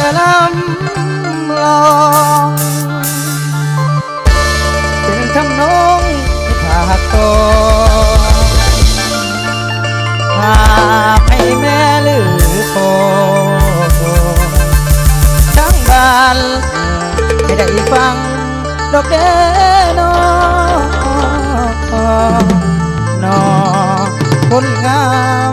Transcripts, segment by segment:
ละลำลองเป็นทำนองที่ภาคตองหากให้แม่หรือโปทั้งบ้านให้ได้ฟังดอกเด้อนอนอคนงาม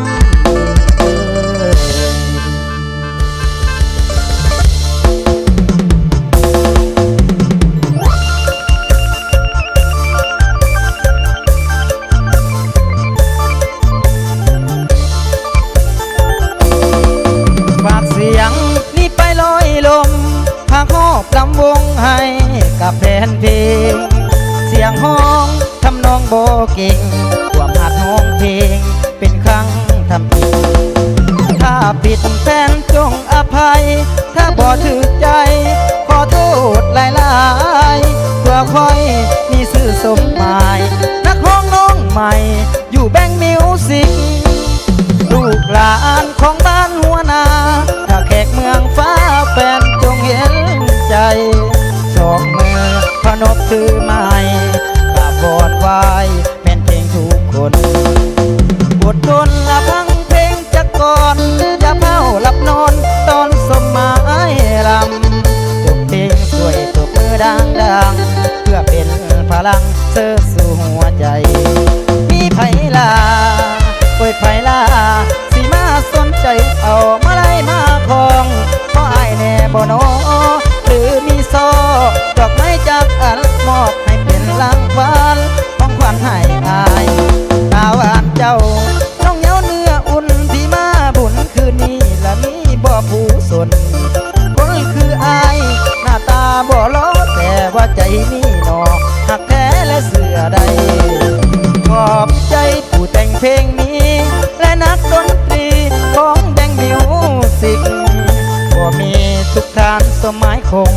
กับแฟนเพลง เสียงห้องทำนองโบกิ่งความหัดห้องเพลง เป็นครั้งทำผิดถ้าผิดแฟนจงอภัย ถ้าบ่ถือใจ ขอโทษหลายๆเพื่อคอยมีสื่อสมหมาย นักห้องน้องใหม่ อยู่แบงค์มิวสิกลูกหลานของบ้านหัวนา ถ้าแขกเมืองฟ้าแฟนจงเห็นใจ นบถือไม้กราบวอนไหวแม่นเพลงทุกคนบททนละพังเพลงจะก่อนอย่าเฝ้าหลับนอนตอนสมหมายลำจบเพลงสวยตบมือดังดังๆเพื่อเป็นพลังเสื้อสู่หัวใจ นี่หนอหักแท้และเสือใด ขอบใจผู้แต่งเพลงนี้ และนักดนตรีของแดงมิวสิกบ่มีทุกทานสมัยคง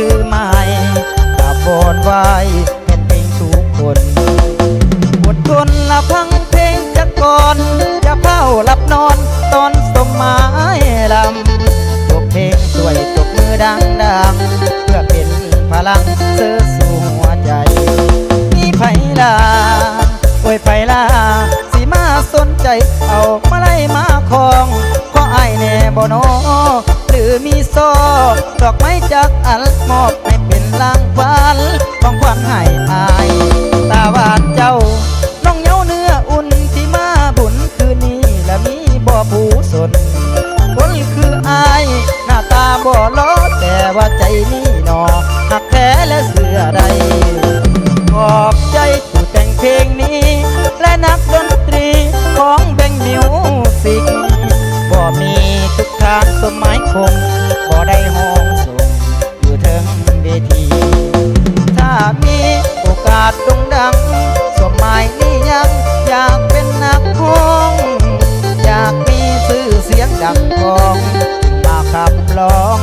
คือไม้กราบวอนไหวเป็นเพลงทุกคนอดทนละพังเพลงจะก่อนจะเฝ้าหลับนอนตอนสมหมายลำจบเพลงสวยจบมือดังดังเพื่อเป็นพลังเสื้อสู่หัวใจ มีไผลาโอ้ยไผลาสิมาสนใจเอามา อกไม้จากอันมอบให้เป็นรางวัลของขวัญให้อายตาหวานเจ้า น้องเหนียวเนื้ออุ่นที่มาบุญคืนนี้และมีบ่ผู้สนคนคืออายหน้าตาบ่ล้อแต่ว่าใจนี่หนอหักแท้และเสือใดขอบใจผู้แต่งเพลงนี้ และนักดนตรีของแบงค์มิวสิกบ่มีทุกทางสมัยคงบ่ได้ห้อง ดังกองมาขับร้อง